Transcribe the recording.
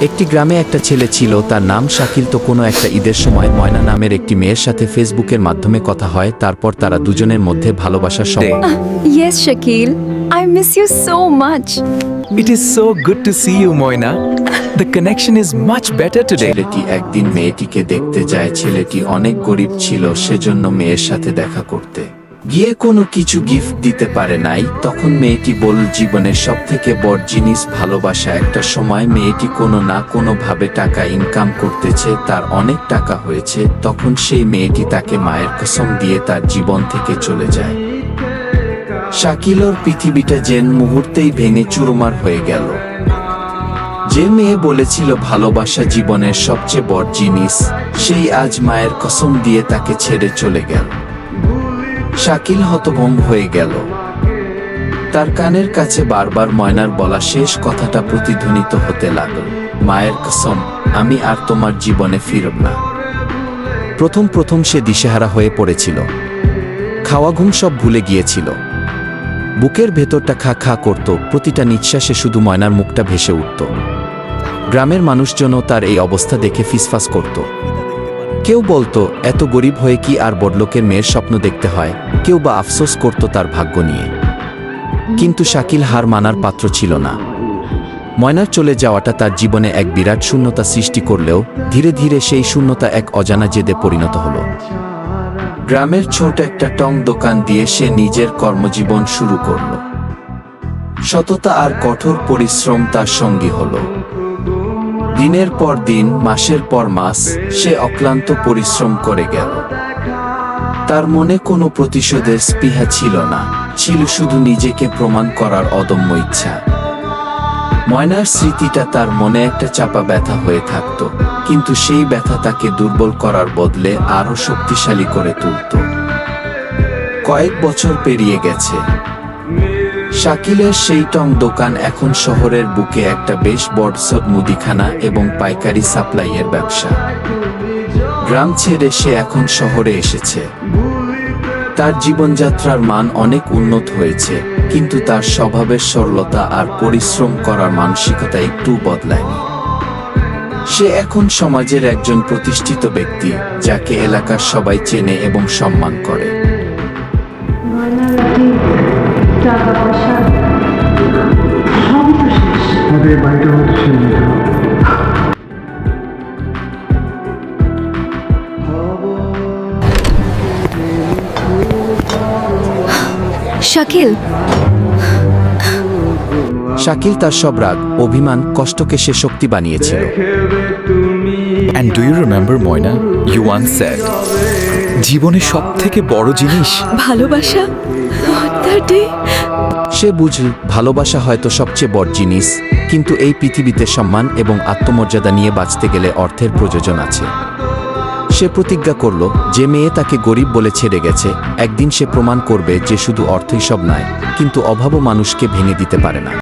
একটি গ্রামে একটা ছেলে ছিল তার নাম শাকিল তো কোনো একটা ঈদের সময় ময়না নামের একটি মেয়ের সাথে ফেসবুকের মাধ্যমে কথা হয় তারপর তারা দুজনের মধ্যে ভালোবাসার miss you so much. It is so good to see you, Moina. The connection is much better today. ছেলেটি একদিন মেয়েটিকে দেখতে যায় ছেলেটি অনেক গরিব ছিল সেজন্য মেয়ের সাথে দেখা করতে গিয়ে কোনো কিছু গিফট দিতে পারে নাই, তখন মেয়েটি বলল, জীবনের সব থেকে বড় জিনিস ভালোবাসা একটা সময় মেয়েটি কোনো না কোনো ভাবে টাকা ইনকাম করতেছে, তার অনেক টাকা হয়েছে, তখন সেই মেয়েটি তাকে মায়ের কসম দিয়ে তার জীবন থেকে চলে যায়। শাকিলর পৃথিবীটা যেন মুহূর্তেই ভেঙে চুরমার হয়ে গেল। যে মেয়ে বলেছিল, ভালোবাসা জীবনের সবচেয়ে বড় জিনিস, সেই আজ মায়ের কসম দিয়ে তাকে ছেড়ে চলে গেল। শাকিল হতভম্ব হয়ে গেল। তার কানের কাছে বারবার ময়নার বলা শেষ কথাটা প্রতিধ্বনিত হতে লাগল। মায়ের কসম, আমি আর তোমার জীবনে ফিরব না। প্রথম প্রথম সে দিশেহারা হয়ে পড়েছিল। খাওয়া ঘুম সব ভুলে গিয়েছিল। বুকের ভেতরটা খা খা করত, প্রতিটা নিঃশ্বাসে শুধু ময়নার মুখটা ভেসে উঠত। গ্রামের মানুষজনও তার এই অবস্থা দেখে ফিসফাস করত। কেউ বলতো, এত গরিব হয়ে কি আর বড়লোকের মেয়ের স্বপ্ন দেখতে হয়? কেউ বা আফসোস করত তার ভাগ্য নিয়ে। কিন্তু শাকিল হার মানার পাত্র ছিল না। ময়নার চলে যাওয়াটা তার জীবনে এক বিরাট শূন্যতা সৃষ্টি করলেও ধীরে ধীরে সেই শূন্যতা এক অজানা জেদে পরিণত হল। গ্রামের ছোট একটা টং দোকান দিয়ে সে নিজের কর্মজীবন শুরু করল। সততা আর কঠোর পরিশ্রম তার সঙ্গী হল। দিনের পর দিন, মাসের পর মাস, সে অক্লান্ত পরিশ্রম করে গেল। তার মনে কোনো প্রতিশোধের স্পৃহা ছিল না, ছিল শুধু নিজেকে প্রমাণ করার অদম্য ইচ্ছা। ময়নার স্মৃতিটা তার মনে একটা চাপা ব্যথা হয়ে থাকত, কিন্তু সেই ব্যথা তাকে দুর্বল করার বদলে আরও শক্তিশালী করে তুলত। কয়েক বছর পেরিয়ে গেছে। শাকিলের সেই টং দোকান এখন শহরের বুকে একটা বেশ বড়সড় মুদিখানা এবং পাইকারি সাপ্লাইয়ের ব্যবসা। গ্রাম ছেড়ে সে এখন শহরে এসেছে। তার জীবনযাত্রার মান অনেক উন্নত হয়েছে, কিন্তু তার স্বভাবের সরলতা আর পরিশ্রম করার মানসিকতা একটু বদলায়নি। সে এখন সমাজের একজন প্রতিষ্ঠিত ব্যক্তি, যাকে এলাকার সবাই চেনে এবং সম্মান করে। টাকা Shakil, শাকিল তার সব রাগ অভিমান কষ্টকে সে শক্তি বানিয়েছিল। And do you remember, Moina? You once said, জীবনে সব থেকে বড় জিনিস ভালোবাসা? সে বুঝল ভালোবাসা হয়তো সবচেয়ে বড় জিনিস কিন্তু এই পৃথিবীতে সম্মান এবং আত্মমর্যাদা নিয়ে বাঁচতে গেলে অর্থের প্রয়োজন আছে। সে প্রতিজ্ঞা করল যে মেয়ে তাকে গরিব বলে ছেড়ে গেছে। একদিন সে প্রমাণ করবে যে শুধু অর্থই সব নয়, কিন্তু অভাবও মানুষকে ভেঙে দিতে পারে না।